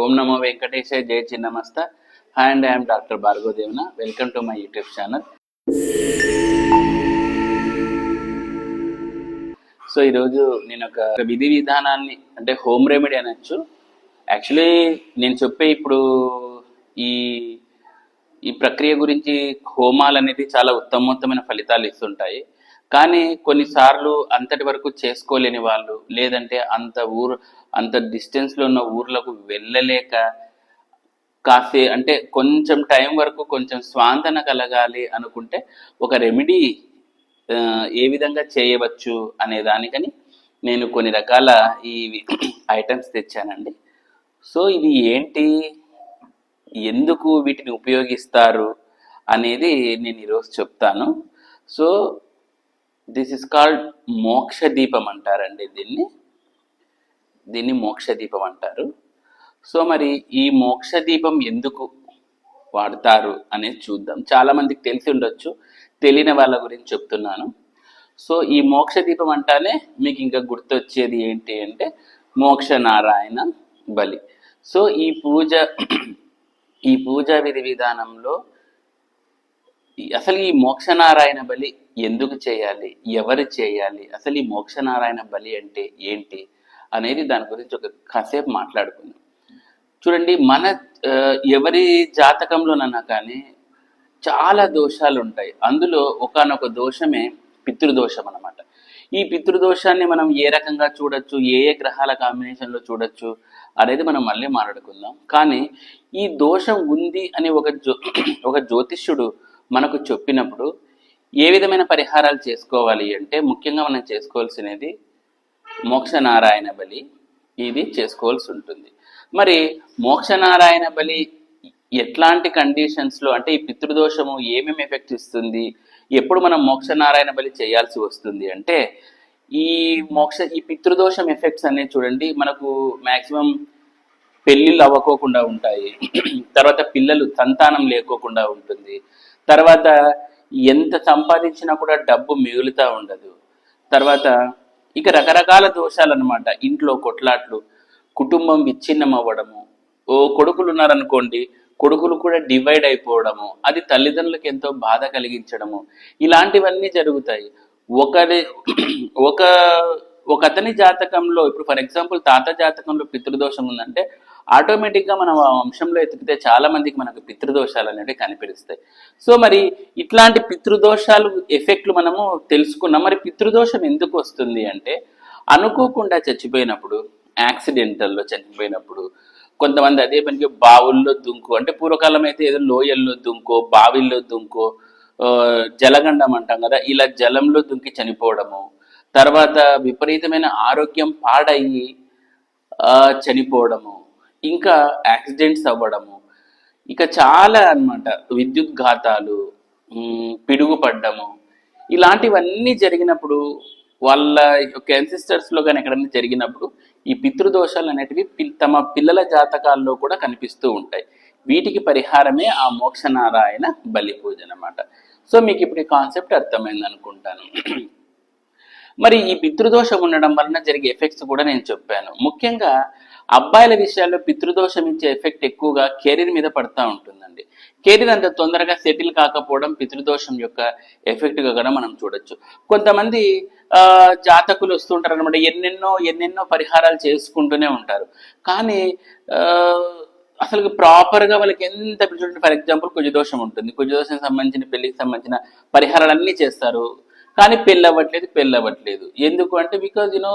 ఓం నమో వెంకటేశ జయ Chinnamasta. Hi and I'm doctor Bhargavadevana. Welcome to my YouTube channel. So ఈరోజు నేను ఒక విధి విధానాన్ని అంటే హోమ్ రెమెడీ అనొచ్చు. యాక్చువల్లీ నేను చెప్పే ఇప్పుడు ఈ ఈ ప్రక్రియ గురించి హోమాలు అనేది చాలా ఉత్తమోత్తమైన ఫలితాలు ఇస్తుంటాయి. కానీ కొన్నిసార్లు అంతటి వరకు చేసుకోలేని వాళ్ళు లేదంటే అంత ఊరు అంత డిస్టెన్స్లో ఉన్న ఊర్లకు వెళ్ళలేక కాసే అంటే కొంచెం టైం వరకు కొంచెం స్వాంతన కలగాలి అనుకుంటే ఒక రెమెడీ ఏ విధంగా చేయవచ్చు అనే దానికని నేను కొన్ని రకాల ఈ ఐటమ్స్ తెచ్చానండి. సో ఇది ఏంటి? ఎందుకు వీటిని ఉపయోగిస్తారు? అనేది నేను ఈరోజు చెప్తాను. సో దిస్ ఇస్ కాల్డ్ మోక్ష దీపం అంటారండి దీన్ని. దీన్ని మోక్ష దీపం అంటారు. సో మరి ఈ మోక్ష దీపం ఎందుకు వాడతారు అనేది చూద్దాం. చాలా మందికి తెలిసి ఉండొచ్చు. తెలియని వాళ్ళ గురించి చెప్తున్నాను. సో ఈ మోక్ష దీపం అంటానే మీకు ఇంకా గుర్తొచ్చేది ఏంటి అంటే మోక్ష నారాయణ బలి. సో ఈ పూజ ఈ పూజా విధి విధానంలో అసలు ఈ మోక్షనారాయణ బలి ఎందుకు చేయాలి? ఎవరు చేయాలి? అసలు ఈ మోక్షనారాయణ బలి అంటే ఏంటి? అనేది దాని గురించి ఒక కాసేపు మాట్లాడుకుందాం. చూడండి మన ఎవరి జాతకంలోనన్నా కానీ చాలా దోషాలు ఉంటాయి అందులో ఒకానొక దోషమే పితృదోషం అన్నమాట. ఈ పితృదోషాన్ని మనం ఏ రకంగా చూడొచ్చు? ఏ ఏ గ్రహాల కాంబినేషన్లో చూడొచ్చు? అనేది మనం మళ్ళీ మాట్లాడుకుందాం. కానీ ఈ దోషం ఉంది అని ఒక జ్యో ఒక జ్యోతిష్యుడు మనకు చెప్పినప్పుడు ఏ విధమైన పరిహారాలు చేసుకోవాలి అంటే ముఖ్యంగా మనం చేసుకోవాల్సినది మోక్షనారాయణ బలి ఇది చేసుకోవాల్సి ఉంటుంది. మరి మోక్షనారాయణ బలి ఎట్లాంటి కండిషన్స్లో అంటే ఈ పితృదోషము ఏమేమి ఎఫెక్ట్ ఇస్తుంది? ఎప్పుడు మనం మోక్షనారాయణ బలి చేయాల్సి వస్తుంది అంటే ఈ మోక్ష ఈ పితృదోషం ఎఫెక్ట్స్ అనేది చూడండి. మనకు మ్యాక్సిమం పెళ్ళిళ్ళు అవ్వకోకుండా ఉంటాయి. తర్వాత పిల్లలు సంతానం లేకోకుండా ఉంటుంది. తర్వాత ఎంత సంపాదించినా కూడా డబ్బు మిగులుతూ ఉండదు. తర్వాత ఇక రకరకాల దోషాలు అనమాట ఇంట్లో కొట్లాట్లు కుటుంబం విచ్ఛిన్నం అవ్వడము ఓ కొడుకులు ఉన్నారనుకోండి కొడుకులు కూడా డివైడ్ అయిపోవడము అది తల్లిదండ్రులకు ఎంతో బాధ కలిగించడము. ఇలాంటివన్నీ జరుగుతాయి. ఒకరి ఒక ఒక అతని జాతకంలో ఇప్పుడు ఫర్ ఎగ్జాంపుల్ తాత జాతకంలో పితృదోషం ఉందంటే ఆటోమేటిక్గా మనం ఆ వంశంలో ఎతికితే చాలా మందికి మనకు పితృదోషాలు అనేవి కనిపిస్తాయి. సో మరి ఇట్లాంటి పితృదోషాలు ఎఫెక్ట్లు మనము తెలుసుకున్నాం. మరి పితృదోషం ఎందుకు వస్తుంది అంటే అనుకోకుండా చచ్చిపోయినప్పుడు యాక్సిడెంటల్లో చనిపోయినప్పుడు కొంతమంది అదే పనికి బావుల్లో దుంకు అంటే పూర్వకాలం అయితే ఏదో లోయల్లో దుంకో బావిల్లో దుంకో జలగండం అంటాం కదా ఇలా జలంలో దుంకి చనిపోవడము తర్వాత విపరీతమైన ఆరోగ్యం పాడయ్యి చనిపోవడము ఇంకా యాక్సిడెంట్స్ అవ్వడము. ఇక చాలా అన్నమాట. విద్యుత్ ఘాతాలు పిడుగుపడ్డము. ఇలాంటివన్నీ జరిగినప్పుడు వాళ్ళ యొక్క ఎన్సిస్టర్స్లో కానీ ఎక్కడైనా జరిగినప్పుడు ఈ పితృదోషాలు అనేటివి తమ పిల్లల జాతకాల్లో కూడా కనిపిస్తూ ఉంటాయి. వీటికి పరిహారమే ఆ మోక్షనారాయణ బలి పూజ అన్నమాట. సో మీకు ఇప్పుడు ఈ కాన్సెప్ట్ అర్థమైంది అనుకుంటాను. మరి ఈ పితృదోషం ఉండడం వలన జరిగే ఎఫెక్ట్స్ కూడా నేను చెప్పాను. ముఖ్యంగా అబ్బాయిల విషయాల్లో పితృదోషం ఇచ్చే ఎఫెక్ట్ ఎక్కువగా కెరీర్ మీద పడతా ఉంటుందండి. కెరీర్ అంత తొందరగా సెటిల్ కాకపోవడం పితృదోషం యొక్క ఎఫెక్ట్గా కూడా మనం చూడొచ్చు. కొంతమంది ఆ, జాతకులు వస్తుంటారు అనమాట ఎన్నెన్నో ఎన్నెన్నో పరిహారాలు చేసుకుంటూనే ఉంటారు. కానీ అసలు ప్రాపర్గా వాళ్ళకి ఎంత చూడండి ఫర్ ఎగ్జాంపుల్ కుజదోషం ఉంటుంది. కుజదోషం సంబంధించిన పెళ్ళికి సంబంధించిన పరిహారాలన్నీ చేస్తారు. కానీ పెళ్ళి అవ్వట్లేదు పెళ్ళి అవ్వట్లేదు. ఎందుకు అంటే బికాజ్ యూనో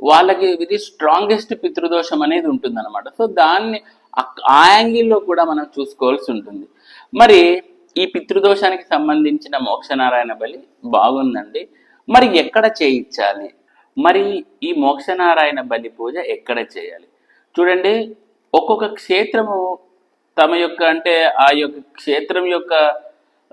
వాళ్ళకి ఇది స్ట్రాంగెస్ట్ పితృదోషం అనేది ఉంటుంది అనమాట సో దాన్ని ఆ- యాంగిల్లో కూడా మనం చూసుకోవాల్సి ఉంటుంది. మరి ఈ పితృదోషానికి సంబంధించిన మోక్షనారాయణ బలి బాగుందండి. మరి ఎక్కడ చేయించాలి? మరి ఈ మోక్షనారాయణ బలి పూజ ఎక్కడ చేయాలి? చూడండి ఒక్కొక్క క్షేత్రము తమ యొక్క అంటే ఆ యొక్క క్షేత్రం యొక్క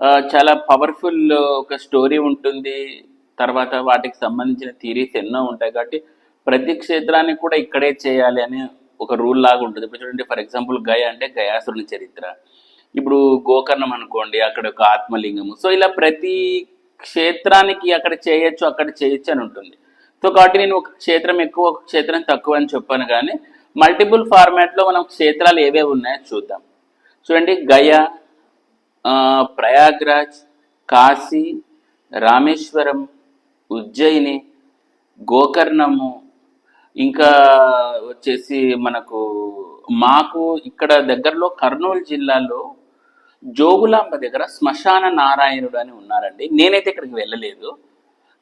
చాలా పవర్ఫుల్ ఒక స్టోరీ ఉంటుంది. తర్వాత వాటికి సంబంధించిన థీరీస్ ఎన్నో ఉంటాయి. కాబట్టి ప్రతి క్షేత్రానికి కూడా ఇక్కడే చేయాలి అని ఒక రూల్ లాగా ఉంటుంది. ఇప్పుడు చూడండి ఫర్ ఎగ్జాంపుల్ గయ అంటే గయాసురుని చరిత్ర. ఇప్పుడు గోకర్ణం అనుకోండి అక్కడ ఒక ఆత్మలింగము. సో ఇలా ప్రతి క్షేత్రానికి అక్కడ చేయొచ్చు అక్కడ చేయొచ్చు అని ఉంటుంది. సో కాబట్టి నేను ఒక క్షేత్రం ఎక్కువ ఒక క్షేత్రం తక్కువ అని చెప్పాను కానీ మల్టిపుల్ ఫార్మాట్లో మనం క్షేత్రాలు ఏవేవి ఉన్నాయో చూద్దాం. చూడండి గయా ప్రయాగ్రాజ్ కాశీ రామేశ్వరం ఉజ్జయిని గోకర్ణము ఇంకా వచ్చేసి మనకు మాకు ఇక్కడ దగ్గరలో కర్నూలు జిల్లాలో జోగులాంబ దగ్గర శ్మశాన నారాయణుడు అని ఉన్నారండి. నేనైతే ఇక్కడికి వెళ్ళలేదు.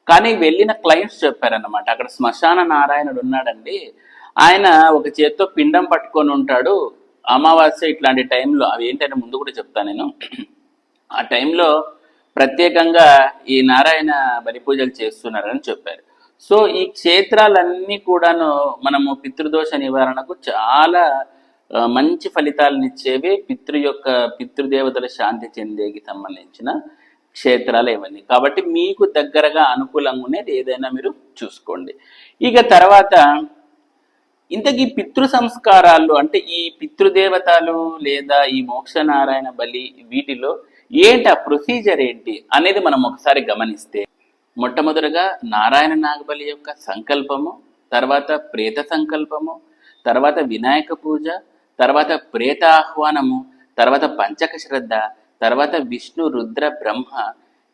కానీ వెళ్ళిన క్లయింట్స్ చెప్పారనమాట అక్కడ శ్మశాన నారాయణుడు ఉన్నాడండి. ఆయన ఒక చేత్తో పిండం పట్టుకొని ఉంటాడు. అమావాస్య ఇట్లాంటి టైంలో అవి ఏంటంటే ముందు కూడా చెప్తాను నేను. ఆ టైంలో ప్రత్యేకంగా ఈ నారాయణ బలి పూజలు చేస్తున్నారని చెప్పారు. సో ఈ క్షేత్రాలన్నీ కూడాను మనము పితృదోష నివారణకు చాలా మంచి ఫలితాలను ఇచ్చేవి పితృ యొక్క పితృదేవతల శాంతి చెందేకి సంబంధించిన క్షేత్రాలు ఇవన్నీ కాబట్టి మీకు దగ్గరగా అనుకూలంగా ఉండేది ఏదైనా మీరు చూసుకోండి. ఇక తర్వాత ఇంతకీ పితృ సంస్కారాలు అంటే ఈ పితృదేవతలు లేదా ఈ మోక్షనారాయణ బలి వీటిలో ఏంటి ఆ ప్రొసీజర్ ఏంటి అనేది మనం ఒకసారి గమనిస్తే మొట్టమొదటిగా నారాయణ నాగబలి యొక్క సంకల్పము తర్వాత ప్రేత సంకల్పము తర్వాత వినాయక పూజ తర్వాత ప్రేత ఆహ్వానము తర్వాత పంచక శ్రద్ధ తర్వాత విష్ణు రుద్ర బ్రహ్మ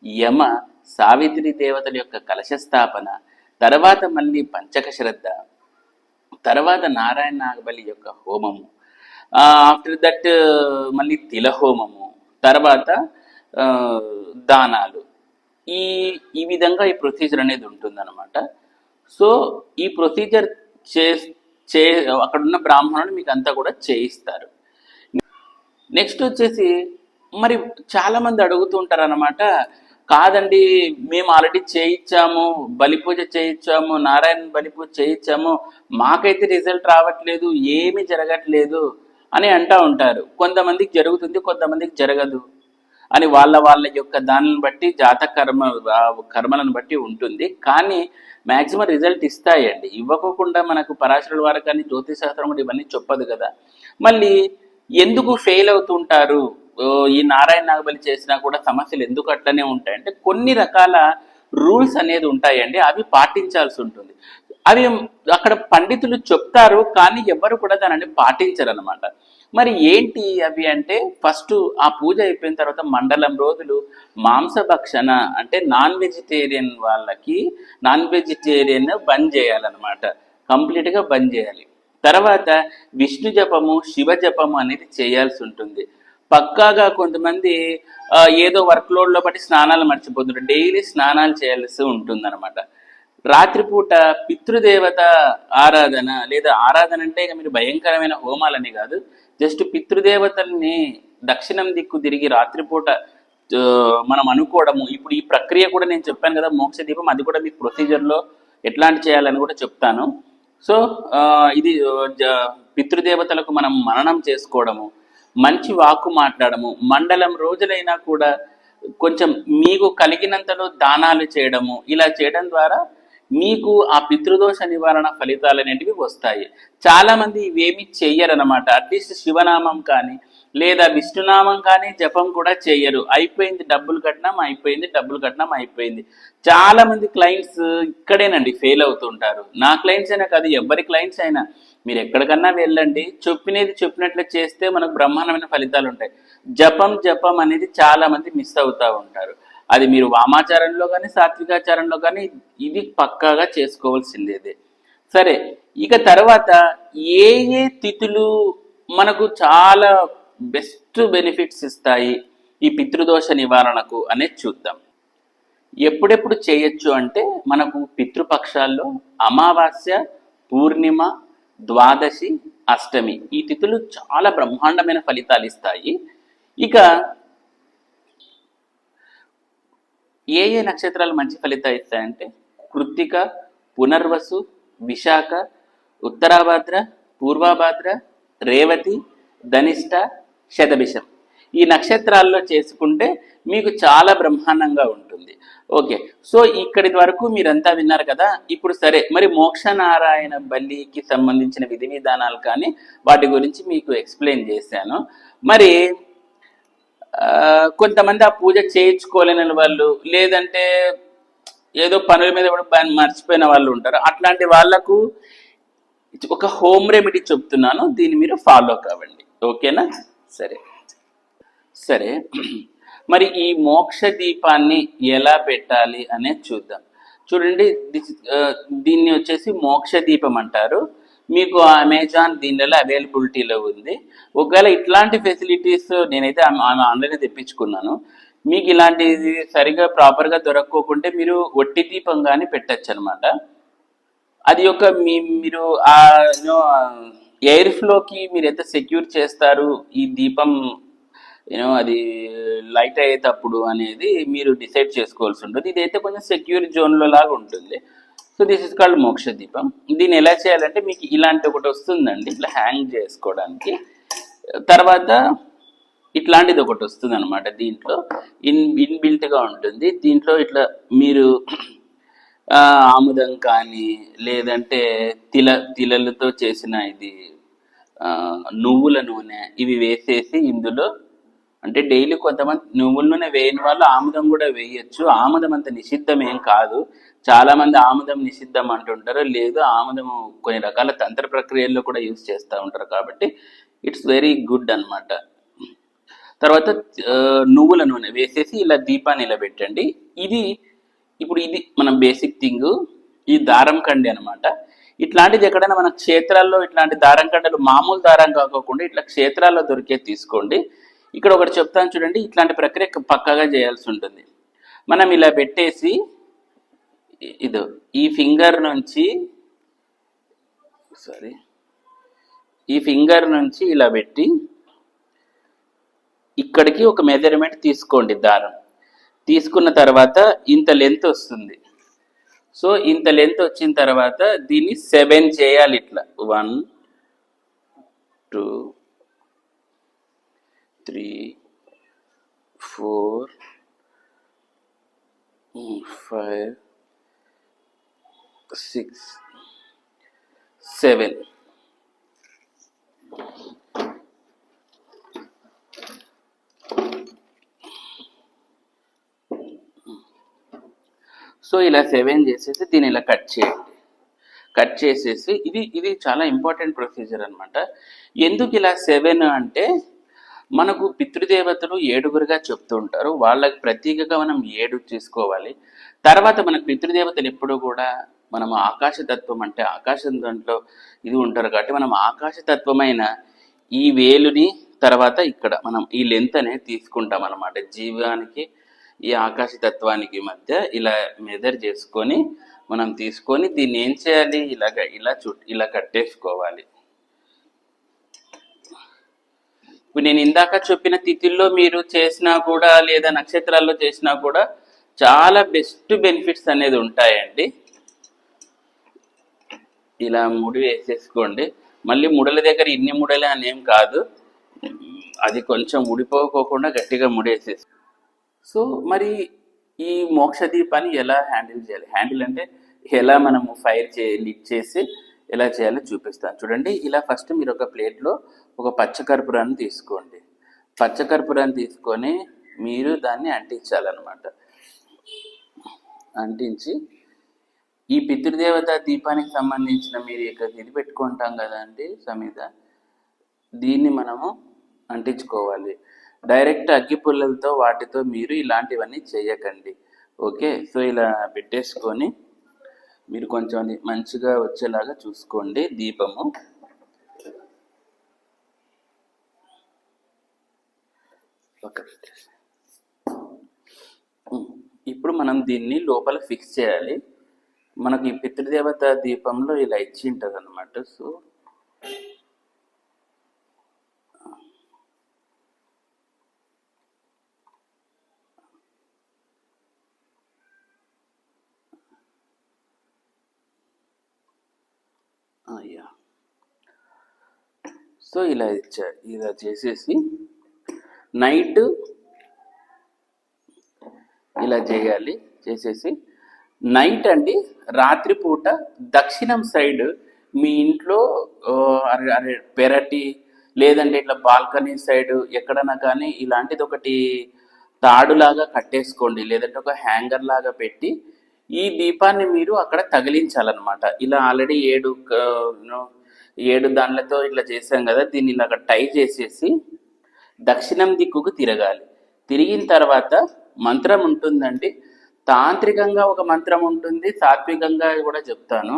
యమ సావిత్రి దేవతల యొక్క కలశ స్థాపన తర్వాత మళ్ళీ పంచక శ్రద్ధ తర్వాత నారాయణ నాగబలి యొక్క హోమము. ఆఫ్టర్ దట్ మళ్ళీ తిల హోమము తర్వాత దానాలు. ఈ ఈ విధంగా ఈ ప్రొసీజర్ అనేది ఉంటుందన్నమాట. సో ఈ ప్రొసీజర్ చే చే అక్కడున్న బ్రాహ్మణుడు మీకు అంతా కూడా చేయిస్తారు. నెక్స్ట్ వచ్చేసి మరి చాలామంది అడుగుతూ ఉంటారు అనమాట కాదండి మేము ఆల్రెడీ చేయించాము బలి పూజ చేయించాము నారాయణ బలి పూజ చేయించాము మాకైతే రిజల్ట్ రావట్లేదు ఏమీ జరగట్లేదు అని అంటా ఉంటారు. కొంతమందికి జరుగుతుంది కొంతమందికి జరగదు. అని వాళ్ళ వాళ్ళ యొక్క దానిని బట్టి జాత కర్మ కర్మలను బట్టి ఉంటుంది. కానీ మ్యాక్సిమం రిజల్ట్ ఇస్తాయండి. ఇవ్వకోకుండా మనకు పరాశరుల వారు కానీ జ్యోతిశాస్త్రం కూడా ఇవన్నీ చెప్పదు కదా. మళ్ళీ ఎందుకు ఫెయిల్ అవుతుంటారు? ఈ నారాయణ నాగబలి చేసినా కూడా సమస్యలు ఎందుకు అట్లనే ఉంటాయంటే కొన్ని రకాల రూల్స్ అనేది ఉంటాయండి. అవి పాటించాల్సి ఉంటుంది. అవి అక్కడ పండితులు చెప్తారు కానీ ఎవరు కూడా దానిని పాటించరు అనమాట మరి ఏంటి అవి అంటే ఫస్ట్ ఆ పూజ అయిపోయిన తర్వాత మండలం రోజులు మాంసభక్షణ అంటే నాన్ వెజిటేరియన్ వాళ్ళకి నాన్ వెజిటేరియన్ బంద్ చేయాలన్నమాట. కంప్లీట్గా బంద్ చేయాలి. తర్వాత విష్ణు జపము శివ జపము అనేది చేయాల్సి ఉంటుంది. పక్కాగా కొంతమంది ఏదో వర్క్ లోడ్లో బట్టి స్నానాలు మర్చిపోతుంటారు డైలీ స్నానాలు చేయాల్సి ఉంటుంది అనమాట రాత్రిపూట పితృదేవత ఆరాధన లేదా ఆరాధన అంటే ఇక మీరు భయంకరమైన హోమాలని కాదు. జస్ట్ పితృదేవతల్ని దక్షిణం దిక్కు తిరిగి రాత్రిపూట మనం అనుకోవడము. ఇప్పుడు ఈ ప్రక్రియ కూడా నేను చెప్పాను కదా మోక్ష దీపం అది కూడా మీకు ప్రొసీజర్లో ఎట్లాంటి చేయాలని కూడా చెప్తాను. సో ఇది జ- పితృదేవతలకు మనం మననం చేసుకోవడము మంచి వాక్కు మాట్లాడము మండలం రోజులైనా కూడా కొంచెం మీకు కలిగినంతలో దానాలు చేయడము ఇలా చేయడం ద్వారా మీకు ఆ పితృదోష నివారణ ఫలితాలు అనేటివి వస్తాయి. చాలా మంది ఇవేమి చెయ్యరనమాట అట్లీస్ట్ శివనామం కానీ లేదా విష్ణునామం కానీ జపం కూడా చేయరు అయిపోయింది డబ్బులు కట్నం అయిపోయింది డబ్బులు కట్నం అయిపోయింది. చాలా మంది క్లయింట్స్ ఇక్కడేనండి ఫెయిల్ అవుతుంటారు. నా క్లయింట్స్ అయినా కాదు ఎవరి క్లయింట్స్ అయినా. మీరు ఎక్కడికన్నా వెళ్ళండి. చెప్పినది చెప్పినట్లు చేస్తే మనకు బ్రహ్మాండమైన ఫలితాలు ఉంటాయి. జపం జపం అనేది చాలా మంది మిస్ అవుతూ ఉంటారు. అది మీరు వామాచారంలో కానీ సాత్వికాచారంలో కానీ ఇది పక్కాగా చేసుకోవాల్సిందేదే. సరే ఇక తర్వాత ఏ ఏ తిథులు మనకు చాలా బెస్ట్ బెనిఫిట్స్ ఇస్తాయి ఈ పితృదోష నివారణకు అనేది చూద్దాం. ఎప్పుడెప్పుడు చేయొచ్చు అంటే మనకు పితృపక్షాల్లో అమావాస్య పూర్ణిమ ద్వాదశి అష్టమి ఈ తిథులు చాలా బ్రహ్మాండమైన ఫలితాలు ఇస్తాయి. ఇక ఏ ఏ నక్షత్రాలు మంచి ఫలితాలు ఇస్తాయంటే కృత్తిక పునర్వసు విశాఖ ఉత్తరాభాద్ర పూర్వాభాద్ర రేవతి ధనిష్ట శతభిషం. ఈ నక్షత్రాల్లో చేసుకుంటే మీకు చాలా బ్రహ్మాండంగా ఉంటుంది. ఓకే. సో ఇక్కడి వరకు మీరంతా విన్నారు కదా? ఇప్పుడు సరే మరి మోక్షనారాయణ బలికి సంబంధించిన విధి విధానాలు కానీ వాటి గురించి మీకు ఎక్స్ప్లెయిన్ చేశాను. మరి కొంతమంది ఆ పూజ చేయించుకోలేని వాళ్ళు లేదంటే ఏదో పనుల మీద కూడా మర్చిపోయిన వాళ్ళు ఉంటారు. అట్లాంటి వాళ్ళకు ఒక హోమ్ రెమెడీ చెప్తున్నాను. దీన్ని మీరు ఫాలో కావండి. ఓకేనా? సరే. సరే. మరి ఈ మోక్ష దీపాన్ని ఎలా పెట్టాలి అనేది చూద్దాం. చూడండి దీన్ని వచ్చేసి మోక్ష దీపం అంటారు. మీకు అమెజాన్ దీనిలో అవైలబిలిటీలో ఉంది. ఒకవేళ ఇట్లాంటి ఫెసిలిటీస్ నేనైతే ఆన్లైన్ తెప్పించుకున్నాను. మీకు ఇలాంటిది సరిగా ప్రాపర్గా దొరక్కోకుంటే మీరు ఒట్టి దీపం కానీ పెట్టచ్చు అనమాట అది ఒక మీ మీరు ఆ ఎయిర్ ఫ్లోకి మీరు ఎంత సెక్యూర్ చేస్తారు? ఈ దీపం యూనో అది లైట్ అయ్యేటప్పుడు అనేది మీరు డిసైడ్ చేసుకోవాల్సి ఉంటుంది. ఇదైతే కొంచెం సెక్యూర్ జోన్లో లాగా ఉంటుంది. సో దిస్ ఇస్ కాల్డ్ మోక్ష దీపం. దీన్ని ఎలా చేయాలంటే మీకు ఇలాంటి ఒకటి వస్తుందండి. ఇట్లా హ్యాంగ్ చేసుకోవడానికి. తర్వాత ఇట్లాంటిది ఒకటి వస్తుంది అనమాట దీంట్లో. ఇన్ ఇన్బిల్ట్గా ఉంటుంది. దీంట్లో ఇట్లా మీరు ఆముదం కానీ లేదంటే తిల తిలలతో చేసిన ఇది నువ్వుల నూనె ఇవి వేసేసి ఇందులో అంటే డైలీ కొంతమంది నువ్వుల నూనె వేయని వాళ్ళు ఆముదం కూడా వేయొచ్చు. ఆముదం అంత నిషిద్ధం ఏం కాదు. చాలా మంది ఆముదం నిషిద్ధం అంటుంటారు. లేదు ఆముదం కొన్ని రకాల తంత్ర ప్రక్రియల్లో కూడా యూజ్ చేస్తూ ఉంటారు కాబట్టి ఇట్స్ వెరీ గుడ్ అనమాట తర్వాత నువ్వుల నూనె వేసేసి ఇలా దీపాన్ని ఇలా పెట్టండి ఇది ఇప్పుడు ఇది మనం బేసిక్ థింగ్ ఈ దారం కండి అనమాట ఇట్లాంటిది ఎక్కడైనా మన క్షేత్రాల్లో ఇట్లాంటి దారం కండలు మామూలు దారం కాకోకుండా ఇట్లా క్షేత్రాల్లో దొరికే తీసుకోండి. ఇక్కడ ఒకటి చెప్తాను చూడండి ఇట్లాంటి ప్రక్రియ పక్కగా చేయాల్సి ఉంటుంది. మనం ఇలా పెట్టేసి ఇదో ఈ ఫింగర్ నుంచి సారీ ఈ ఫింగర్ నుంచి ఇలా పెట్టి ఇక్కడికి ఒక మెజర్మెంట్ తీసుకోండి దారం. తీసుకున్న తర్వాత ఇంత లెంత్ వస్తుంది. సో ఇంత లెంత్ వచ్చిన తర్వాత దీన్ని సెవెన్ చేయాలి ఇట్లా. One two three four five six seven so ఇలా సెవెన్ చేసేసి దీన్ని ఇలా కట్ చేయండి. కట్ చేసేసి ఇది ఇది చాలా ఇంపార్టెంట్ ప్రొసీజర్ అనమాట ఎందుకు ఇలా సెవెన్ అంటే మనకు పితృదేవతలు ఏడుగురుగా చెప్తూ ఉంటారు. వాళ్ళకి ప్రత్యేకగా మనం ఏడు చేసుకోవాలి తర్వాత మనకు పితృదేవతలు ఎప్పుడూ కూడా మనం ఆకాశతత్వం అంటే ఆకాశం దాంట్లో ఇది ఉంటారు కాబట్టి మనం ఆకాశతత్వమైన ఈ వేలుని తర్వాత ఇక్కడ మనం ఈ లెంత్ అనేది తీసుకుంటాం అన్నమాట. జీవానికి ఈ ఆకాశతత్వానికి మధ్య ఇలా మెదర్ చేసుకొని మనం తీసుకొని దీన్ని ఏం చేయాలి? ఇలాగ ఇలా చుట్ ఇలా కట్టేసుకోవాలి. ఇప్పుడు నేను ఇందాక చెప్పిన తిథుల్లో మీరు చేసినా కూడా లేదా నక్షత్రాల్లో చేసినా కూడా చాలా బెస్ట్ బెనిఫిట్స్ అనేది ఉంటాయండి. ఇలా ముడి వేసేసుకోండి. మళ్ళీ ముడల దగ్గర ఇన్ని ముడలే అని ఏం కాదు. అది కొంచెం ముడిపోకోకుండా గట్టిగా ముడేసేసి సో మరి ఈ మోక్ష దీపాన్ని ఎలా హ్యాండిల్ చేయాలి? హ్యాండిల్ అంటే ఎలా మనము ఫైర్ చే లిట్ చేసి ఎలా చేయాలో చూపిస్తాను. చూడండి ఇలా ఫస్ట్ మీరు ఒక ప్లేట్లో ఒక పచ్చకర్పూరాన్ని తీసుకోండి. పచ్చకర్పూరాన్ని తీసుకొని మీరు దాన్ని అంటించాలన్నమాట. అంటించి ఈ పితృదేవత దీపానికి సంబంధించిన మీరు ఇక్కడ ఇది పెట్టుకుంటాం కదండి సమీద దీన్ని మనము అంటించుకోవాలి. డైరెక్ట్ అగ్గి పుల్లలతో వాటితో మీరు ఇలాంటివన్నీ చేయకండి. ఓకే? సో ఇలా పెట్టేసుకొని మీరు కొంచెం మంచిగా వచ్చేలాగా చూసుకోండి దీపము. ఇప్పుడు మనం దీన్ని లోపల ఫిక్స్ చేయాలి. మనకి ఈ పితృదేవత దీపంలో ఇలా ఇచ్చి ఉంటుంది అనమాట సో అయ్యా సో ఇలా ఇచ్చా ఇలా చేసేసి నైట్ ఇలా చేయాలి చేసేసి నైట్ అండి రాత్రిపూట దక్షిణం సైడ్ మీ ఇంట్లో అరే అరే పెరటి లేదంటే ఇట్లా బాల్కనీ సైడ్ ఎక్కడైనా కానీ ఇలాంటిది ఒకటి తాడులాగా కట్టేసుకోండి లేదంటే ఒక హ్యాంగర్ లాగా పెట్టి ఈ దీపాన్ని మీరు అక్కడ తగిలించాలన్నమాట. ఇలా ఆల్రెడీ ఏడు ఏడు దాంట్లతో ఇట్లా చేసాం కదా దీన్ని ఇలా టై చేసేసి దక్షిణం దిక్కుకు తిరగాలి. తిరిగిన తర్వాత మంత్రం ఉంటుందండి తాంత్రికంగా ఒక మంత్రం ఉంటుంది సాత్వికంగా కూడా చెప్తాను.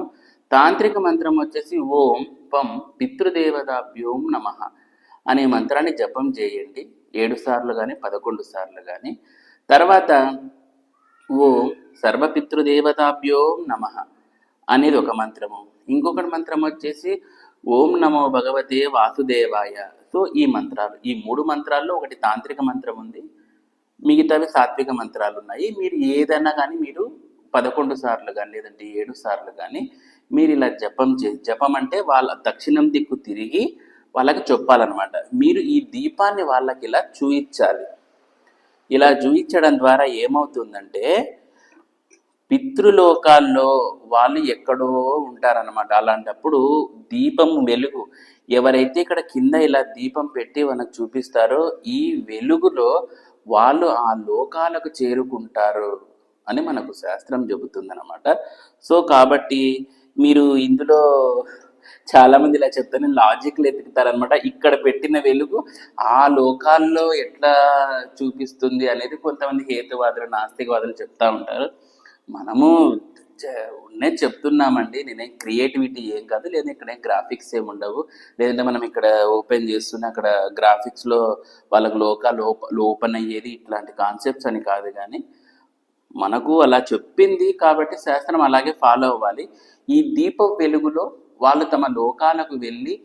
తాంత్రిక మంత్రం వచ్చేసి ఓం పం పితృదేవతాభ్యోం నమ అనే మంత్రాన్ని జపం చేయండి. ఏడు సార్లు కానీ పదకొండు సార్లు కానీ తర్వాత ఓం సర్వపితృదేవతాభ్యోం నమ అనేది ఒక మంత్రము. ఇంకొకటి మంత్రం వచ్చేసి ఓం నమో భగవతే వాసుదేవాయ. సో ఈ మంత్రాలు ఈ మూడు మంత్రాల్లో ఒకటి తాంత్రిక మంత్రం ఉంది. మిగతావి సాత్విక మంత్రాలు ఉన్నాయి మీరు ఏదైనా కానీ మీరు పదకొండు సార్లు కానీ లేదంటే ఏడు సార్లు కానీ మీరు ఇలా జపం చే జపం అంటే వాళ్ళ దక్షిణం దిక్కు తిరిగి వాళ్ళకి చెప్పాలన్నమాట. మీరు ఈ దీపాన్ని వాళ్ళకి ఇలా చూయించాలి. ఇలా చూయించడం ద్వారా ఏమవుతుందంటే పితృలోకాల్లో వాళ్ళు ఎక్కడో ఉంటారన్నమాట. అలాంటప్పుడు దీపం వెలుగు ఎవరైతే ఇక్కడ కింద ఇలా దీపం పెట్టి మనకు చూపిస్తారో ఈ వెలుగులో వాళ్ళు ఆ లోకాలకు చేరుకుంటారు అని మనకు శాస్త్రం చెబుతుందన్నమాట. సో కాబట్టి మీరు ఇందులో చాలా మంది ఇలా చెప్తాను లాజిక్లు ఎతుకుతారనమాట ఇక్కడ పెట్టిన వెలుగు ఆ లోకాల్లో ఎట్లా చూపిస్తుంది అనేది కొంతమంది హేతువాదులు నాస్తికవాదులు చెప్తా ఉంటారు. మనము చ- చెప్తున్నామండి. నేనేం క్రియేటివిటీ ఏం కాదు లేదా ఇక్కడ ఏం గ్రాఫిక్స్ ఏమి ఉండవు. లేదంటే మనం ఇక్కడ ఓపెన్ చేస్తున్న అక్కడ గ్రాఫిక్స్లో వాళ్ళకు లోకాలు ఓపెన్ అయ్యేది ఇట్లాంటి కాన్సెప్ట్స్ అని కాదు కానీ మనకు అలా చెప్పింది కాబట్టి శాస్త్రం అలాగే ఫాలో అవ్వాలి. ఈ దీప వెలుగులో వాళ్ళు తమ లోకాలకు వెళ్ళి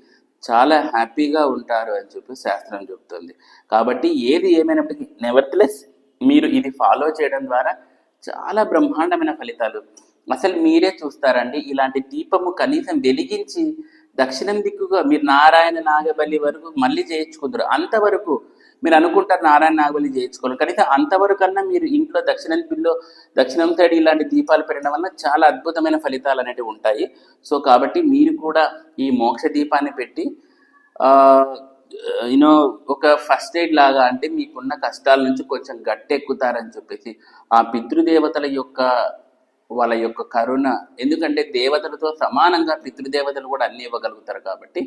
చాలా హ్యాపీగా ఉంటారు అని చెప్పి శాస్త్రం చెప్తుంది. కాబట్టి ఏది ఏమైనప్పటికీ నెవర్త్లెస్ మీరు ఇది ఫాలో చేయడం ద్వారా చాలా బ్రహ్మాండమైన ఫలితాలు అసలు మీరే చూస్తారండి. ఇలాంటి దీపము కనీసం వెలిగించి దక్షిణం దిక్కుగా మీరు నారాయణ నాగబలి వరకు మళ్ళీ చేయించుకుంటారు. అంతవరకు మీరు అనుకుంటారు నారాయణ నాగబలి చేయించుకోవాలి. కనీసం అంతవరకు అన్నా మీరు ఇంట్లో దక్షిణం బిల్లో దక్షిణం సైడ్ ఇలాంటి దీపాలు పెట్టడం వల్ల చాలా అద్భుతమైన ఫలితాలు అనేవి ఉంటాయి. సో కాబట్టి మీరు కూడా ఈ మోక్ష దీపాన్ని పెట్టి యూనో ఒక ఫస్ట్ ఎయిడ్ లాగా అంటే మీకున్న కష్టాల నుంచి కొంచెం గట్టెక్కుతారని చెప్పేసి ఆ పితృదేవతల యొక్క వాళ్ళ యొక్క కరుణ. ఎందుకంటే దేవతలతో సమానంగా పితృదేవతలు కూడా అన్ని ఇవ్వగలుగుతారు కాబట్టి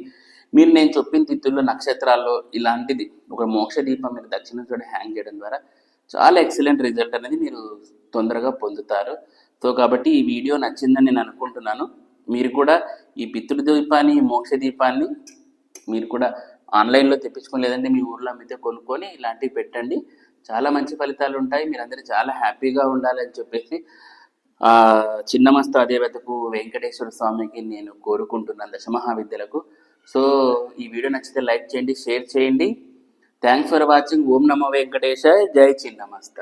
మీరు నేను చెప్పిన తిథుల్లో నక్షత్రాల్లో ఇలాంటిది. ఒక మోక్ష దీపం మీరు దక్షిణ చోట హ్యాంగ్ చేయడం ద్వారా చాలా ఎక్సలెంట్ రిజల్ట్ అనేది మీరు తొందరగా పొందుతారు. సో కాబట్టి ఈ వీడియో నచ్చిందని నేను అనుకుంటున్నాను. మీరు కూడా ఈ పితృదీపాన్ని ఈ మోక్ష దీపాన్ని మీరు కూడా ఆన్లైన్లో తెప్పించుకోలేదంటే మీ ఊర్లో అమ్మితే కొనుక్కొని ఇలాంటివి పెట్టండి. చాలా మంచి ఫలితాలు ఉంటాయి. మీరందరూ చాలా హ్యాపీగా ఉండాలని చెప్పేసి చిన్నమస్త దేవతకు వెంకటేశ్వర స్వామికి నేను కోరుకుంటున్నాను దశమహావిద్యలకు. సో ఈ వీడియో నచ్చితే లైక్ చేయండి షేర్ చేయండి. థ్యాంక్స్ ఫర్ వాచింగ్ ఓం నమో వెంకటేశ. జై చిన్నమస్త.